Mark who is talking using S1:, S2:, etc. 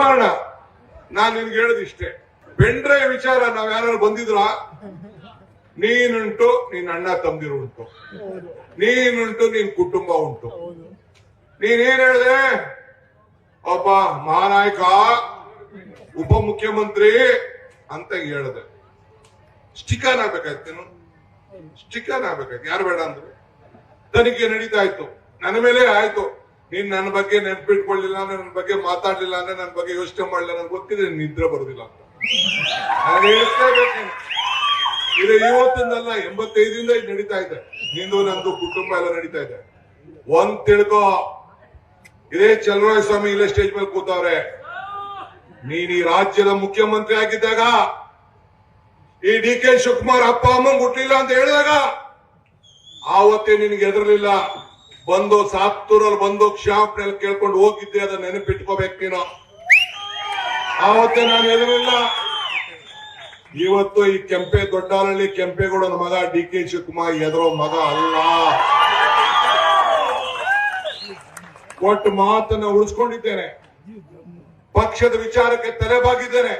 S1: ಕುಮಾರಣ್ಣ ನಾನು ನಿನ್ಗೆ ಹೇಳೋದು ಬೆಂಡ್ರೆ ವಿಚಾರ ನಾವ್ ಯಾರು ಬಂದಿದ್ರ? ನೀನುಂಟು, ನಿನ್ ಅಣ್ಣ ತಂದಿರು ಉಂಟು ನೀನುಂಟು, ನಿನ್ ಕುಟುಂಬ ಉಂಟು. ನೀನೇನ್ ಹೇಳಿದೆ? ಅಪ್ಪ, ಮಹಾನಾಯಕ ಉಪ ಮುಖ್ಯಮಂತ್ರಿ ಅಂತ ಹೇಳಿದೆ. ಸ್ಟಿಕನ್ ಆಗ್ಬೇಕಾಯ್ತು ನೀನು? ಸ್ಟಿಕನ್ ಆಗ್ಬೇಕಾಯ್ತು. ಯಾರು ಬೇಡ ಅಂದ್ರು? ತನಿಖೆ ನಡೀತಾ ಇತ್ತು. ನನ್ನ ಮೇಲೆ ಆಯ್ತು. ನೀನ್ ನನ್ನ ಬಗ್ಗೆ ನೆನ್ಪಿಟ್ಕೊಳ್ಳಿಲ್ಲ ನನ್ನ ಬಗ್ಗೆ ಮಾತಾಡ್ಲಿಲ್ಲ ಅಂದ್ರೆ ನನ್ನ ಬಗ್ಗೆ ಯೋಚನೆ ಮಾಡಲಿಲ್ಲ ನನ್ಗೆ ಗೊತ್ತಿದೆ ನಿದ್ರೆ ಬರುದಿಲ್ಲ ಅಂತ. ಇದು ಇವತ್ತಿಂದಲ್ಲ ಎಂಬತ್ತೈದಿಂದ ಇದು ನಡೀತಾ ಇದೆ. ನಿಂದು, ನಂದು ಕುಟುಂಬ ಎಲ್ಲ ನಡೀತಾ ಇದೆ. ಒಂದ್ ತಿಳ್ಕೋ. ಇದೇ ಚಲರಾಯ ಸ್ವಾಮಿ ಇಲ್ಲೇ ಸ್ಟೇಜ್ ಮೇಲೆ ಕೂತವ್ರೆ. ನೀನ್ ಈ ರಾಜ್ಯದ ಮುಖ್ಯಮಂತ್ರಿ ಆಗಿದ್ದಾಗ, ಈ ಡಿ ಕೆ ಶಿವಕುಮಾರ್ ಅಪ್ಪ ಅಮ್ಮ ಮುಟ್ಲಿಲ್ಲ ಅಂತ ಹೇಳಿದಾಗ, ಆವತ್ತೇ ನಿನ್ಗೆ ಎದುರಲಿಲ್ಲ ಬಂದು ಸಾತ್ತೂರಲ್ಲಿ ಬಂದು ನಲ್ಲಿ ಕೇಳ್ಕೊಂಡು ಹೋಗಿದ್ದೆ ಅದನ್ನ ನೆನಪಿಟ್ಕೋಬೇಕು ನೀನು ಆವತ್ತೇ ನಾನು ಎದುರಿಲ್ಲ ಇವತ್ತು ಈ ಕೆಂಪೆ ದೊಡ್ಡಾಲಹಳ್ಳಿ ಕೆಂಪೇಗೌಡನ ಮಗ ಡಿ ಕೆ ಶಿವಕುಮಾರ್ ಎದುರೋ ಮಗ ಅಲ್ಲ. ಒಟ್ಟು ಮಾತನ್ನ ಉಳಿಸ್ಕೊಂಡಿದ್ದೇನೆ. ಪಕ್ಷದ ವಿಚಾರಕ್ಕೆ ತಲೆಬಾಗಿದ್ದೇನೆ